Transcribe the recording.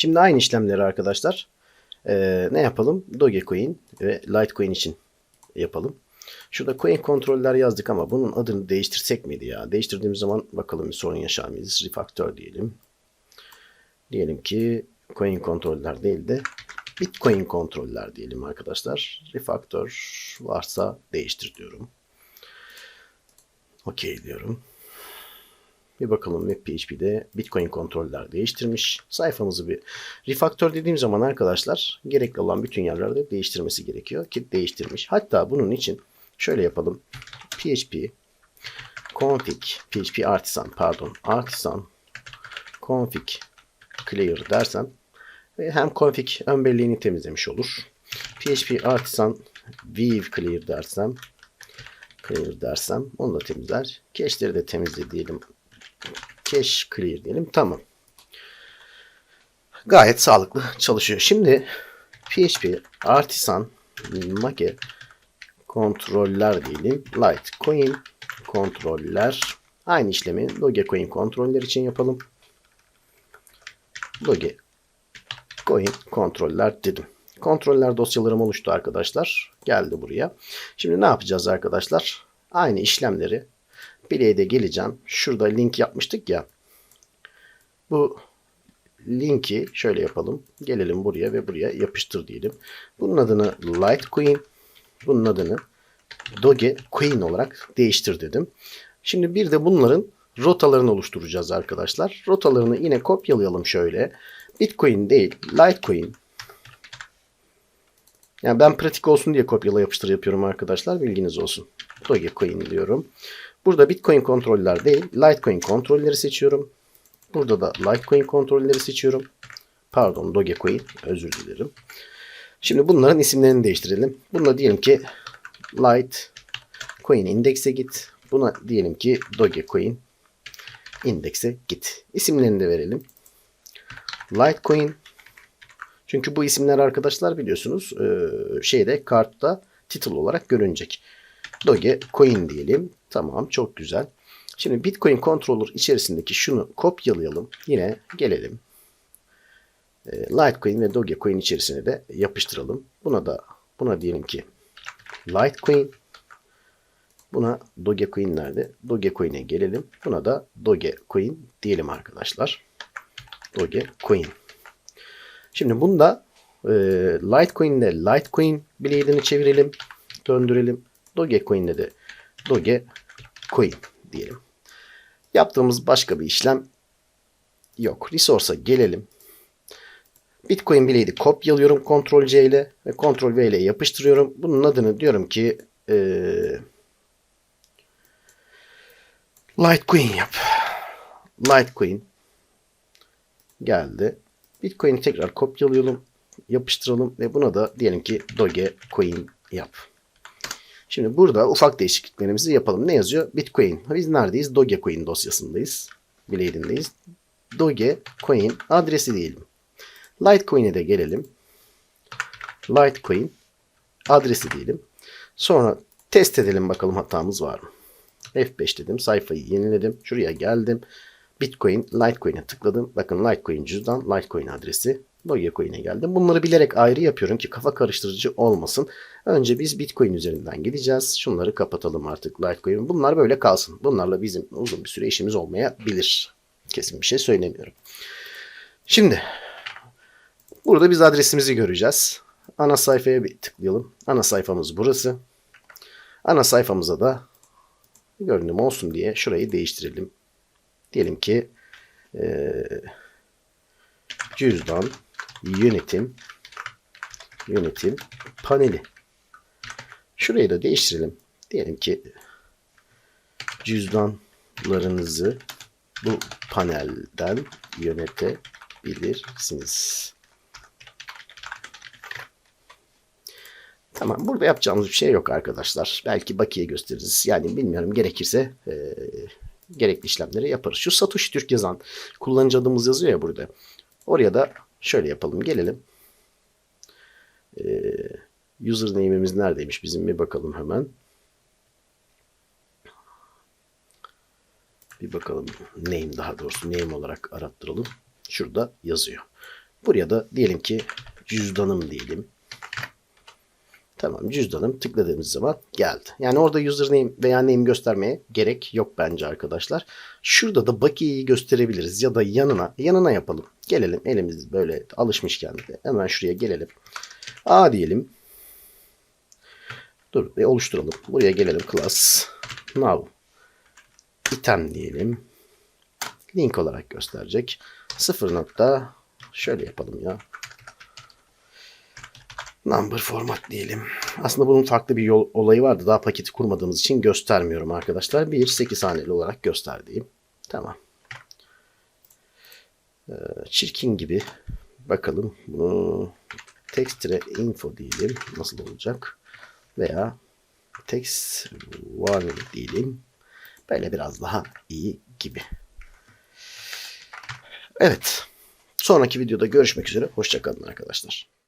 Şimdi aynı işlemleri arkadaşlar e, ne yapalım? Dogecoin ve Litecoin için yapalım. Şurada coin kontroller yazdık ama bunun adını değiştirsek miydi ya? Değiştirdiğimiz zaman bakalım bir sorun yaşar mıyız? Refactor diyelim. Diyelim ki coin kontroller değil de Bitcoin kontroller diyelim arkadaşlar. Refactor varsa değiştir diyorum. OK diyorum. Bir bakalım Web PHP'de Bitcoin kontroller değiştirmiş. Sayfamızı bir refaktör dediğim zaman arkadaşlar gerekli olan bütün yerlerde değiştirmesi gerekiyor ki değiştirmiş. Hatta bunun için şöyle yapalım. PHP config PHP artisan pardon artisan config clear dersem ve hem config ön belleğini temizlemiş olur. PHP artisan weave clear dersem clear dersem onu da temizler. Cache'leri de temizle diyelim Cache clear diyelim. Tamam. Gayet sağlıklı çalışıyor. Şimdi PHP artisan make kontroller diyelim. Litecoin kontroller. Aynı işlemi Dogecoin kontroller için yapalım. Dogecoin kontroller dedim. Kontroller dosyalarım oluştu arkadaşlar. Geldi buraya. Şimdi ne yapacağız arkadaşlar? Aynı işlemleri Bileğe de geleceğim. Şurada link yapmıştık ya. Bu linki şöyle yapalım. Gelelim buraya ve buraya yapıştır diyelim. Bunun adını Litecoin, bunun adını Dogecoin olarak değiştir dedim. Şimdi bir de bunların rotalarını oluşturacağız arkadaşlar. Rotalarını yine kopyalayalım şöyle. Bitcoin değil, Litecoin. Yani ben pratik olsun diye kopyala yapıştır yapıyorum arkadaşlar. Bilginiz olsun. Dogecoin diyorum. Burada Bitcoin kontroller değil, Litecoin kontrolleri seçiyorum. Burada da Litecoin kontrolleri seçiyorum. Pardon, Dogecoin. Özür dilerim. Şimdi bunların isimlerini değiştirelim. Buna diyelim ki Litecoin indekse git. Buna diyelim ki Dogecoin indekse git. İsimlerini de verelim. Litecoin çünkü bu isimler arkadaşlar biliyorsunuz şeyde kartta title olarak görünecek. Dogecoin diyelim. Tamam çok güzel. Şimdi Bitcoin Controller içerisindeki şunu kopyalayalım. Yine gelelim. E, Litecoin ve Dogecoin içerisine de yapıştıralım. Buna da buna diyelim ki Litecoin Buna Dogecoin nerede? Dogecoin'e gelelim. Buna da Dogecoin diyelim arkadaşlar. Dogecoin. Şimdi bunda e, Litecoin ile Litecoin bileğini çevirelim. Döndürelim. Dogecoin'de de Dogecoin diyelim. Yaptığımız başka bir işlem yok. Resource'a gelelim. Bitcoin bileği kopyalıyorum Ctrl C ile ve Ctrl V ile yapıştırıyorum. Bunun adını diyorum ki e, Litecoin yap. Litecoin geldi. Bitcoin'i tekrar kopyalayalım, yapıştıralım ve buna da diyelim ki Dogecoin yap. Şimdi burada ufak değişikliklerimizi yapalım. Ne yazıyor? Bitcoin. Biz neredeyiz? Dogecoin dosyasındayız. Blade'indeyiz. Dogecoin adresi diyelim. Litecoin'e de gelelim. Litecoin adresi diyelim. Sonra test edelim bakalım hatamız var mı? F5 dedim. Sayfayı yeniledim. Şuraya geldim. Bitcoin, Litecoin'e tıkladım. Bakın Litecoin cüzdan, Litecoin adresi. Dogecoin'e geldim. Bunları bilerek ayrı yapıyorum ki kafa karıştırıcı olmasın. Önce biz Bitcoin üzerinden gideceğiz. Şunları kapatalım artık Litecoin. Bunlar böyle kalsın. Bunlarla bizim uzun bir süre işimiz olmayabilir. Kesin bir şey söylemiyorum. Şimdi burada biz adresimizi göreceğiz. Ana sayfaya bir tıklayalım. Ana sayfamız burası. Ana sayfamıza da görünüm olsun diye şurayı değiştirelim. Diyelim ki e, cüzdan yönetim yönetim paneli. Şurayı da değiştirelim. Diyelim ki cüzdanlarınızı bu panelden yönetebilirsiniz. Tamam. Burada yapacağımız bir şey yok arkadaşlar. Belki bakiye gösteririz. Yani bilmiyorum gerekirse e, gerekli işlemleri yaparız. Şu Satoshi Türk yazan kullanıcı adımız yazıyor ya burada. Oraya da şöyle yapalım. Gelelim. Ee, username'imiz neredeymiş bizim bir bakalım hemen. Bir bakalım name daha doğrusu name olarak arattıralım. Şurada yazıyor. Buraya da diyelim ki cüzdanım diyelim. Tamam cüzdanım tıkladığımız zaman geldi. Yani orada username veya name göstermeye gerek yok bence arkadaşlar. Şurada da bakiyeyi gösterebiliriz ya da yanına yanına yapalım. Gelelim elimiz böyle alışmışken de hemen şuraya gelelim. A diyelim. Dur ve oluşturalım. Buraya gelelim class now item diyelim. Link olarak gösterecek. 0 nokta şöyle yapalım ya. Number format diyelim. Aslında bunun farklı bir yol olayı vardı. Daha paketi kurmadığımız için göstermiyorum arkadaşlar. Bir 8 haneli olarak gösterdiğim. Tamam. Ee, çirkin gibi. Bakalım. Bunu text'e info diyelim. Nasıl olacak? Veya text warning diyelim. Böyle biraz daha iyi gibi. Evet. Sonraki videoda görüşmek üzere. Hoşçakalın arkadaşlar.